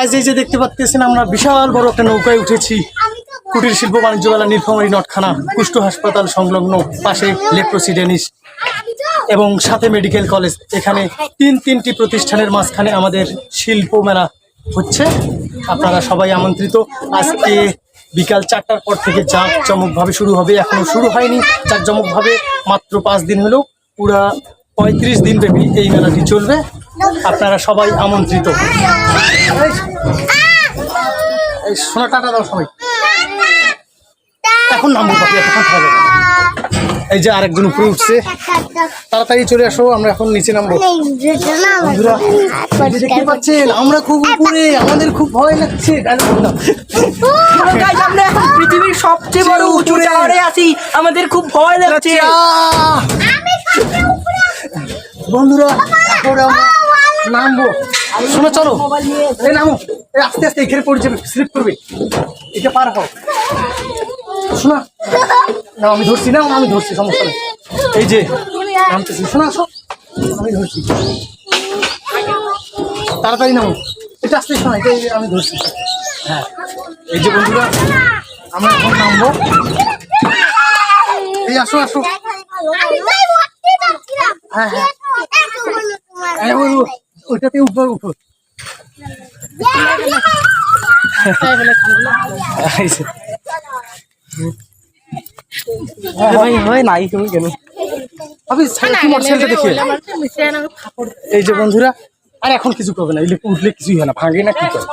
আজ এই যে দেখতে পাচ্ছেন আমরা বিশাল বড় একটা নৌকায় উঠেছি। কুটির শিল্প বাণিজ্য মেলা, নীলফামারী নটখানা, কুষ্ঠ হাসপাতাল সংলগ্ন পাশে লেপ্রোসি ডেনিস এবং সাথে মেডিকেল কলেজ। এখানে তিন তিনটি প্রতিষ্ঠানের মাঝখানে আমাদের শিল্প মেলা হচ্ছে। আপনারা সবাই আমন্ত্রিত। আজকে বিকাল চারটার পর থেকে জাঁক জমকভাবে শুরু হবে। এখনও শুরু হয়নি। জাঁক জমকভাবে মাত্র পাঁচ দিন হলো। পুরা পঁয়ত্রিশ দিন ব্যাপী এই মেলাটি চলবে। আপনারা সবাই আমন্ত্রিত। এই- সোনা টাটা দাও সবাই। এখন নামবো পাখি এখন খাওয়া এই যে আরেকজন উপরে উঠছে। তাড়াতাড়ি চলে আসো আমরা এখন নিচে নামবো। বন্ধুরা দেখতে পাচ্ছেন আমরা খুব উপরে আমাদের খুব ভয় লাগছে। আমরা এখন পৃথিবীর সবচেয়ে বড় উঁচু। টাওয়ারে আছি। আমাদের খুব ভয় লাগছে। আহ! বন্ধুরা নামবো। শোনো চলো। এই নামো। এই আস্তে আস্তে এখানে পড়ে যাবে স্লিপ করবে। এটা পার হও। শোনা। না আমি ধরছি না আমি ধরছি সমস্যা এই যে নামতেছি। শোনা আসো। আমি ধরছি। তাড়াতাড়ি নামো। এটা আসতে শোনা এটা আমি ধরছি। হ্যাঁ। এই যে বন্ধুরা আমরা এখন নামবো। এই আসো আসো। হ্যাঁ, হ্যাঁ। ওইটাতে উঠবো উঠো এই যে। ভাই ভাই নাই তুমি কেন? আপনি কি মোটরসাইকেলটা দেখিয়ে এই যে বন্ধুরা আর এখন কিছু করবে না ইলেকট্রিক উঠলে কিছুই হয় না ভাঙে না কি করে?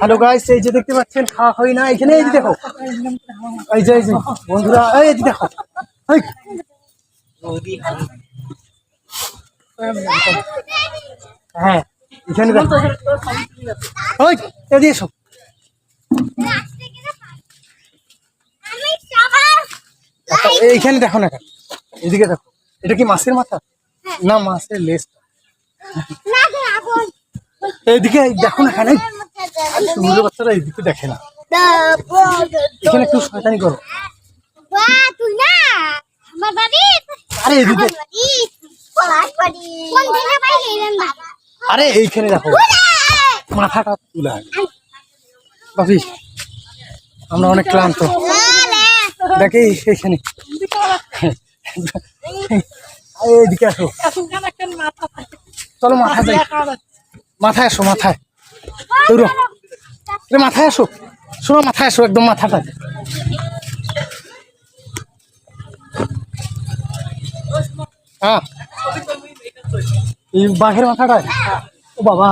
হ্যালো গাইস এই যে দেখতে পাচ্ছেন খাওয়া হয় না এখানে এই যে দেখো। এই যে এই যে বন্ধুরা এই যে দেখো। এই। হ্যাঁ এখানে দেখো ওই এদিকে এসো। এইখানে দেখো না এদিকে দেখো। এটা কি মাছের মাথা? না মাছের লেজ। এইদিকে দেখো না কেন সুন্দর বাচ্চারা এইদিকে দেখে না। এখানে একটু শয়তানি করো। তুই না আমার বাড়ি? আরে এদিকে। রে আরে, এইখানে দেখো। মাথাটা তুলে। বাপি, আমরা অনেক ক্লান্ত। দেখে, এইখানে। এইদিকে আসো। চলো মাথা যাই। মাথায় আসো, মাথায়। আরে, মাথায় আসো। শোনো, মাথায় আসো, একদম মাথাটা। হ্যাঁ এই বাঘের মাথাটা ও বাবা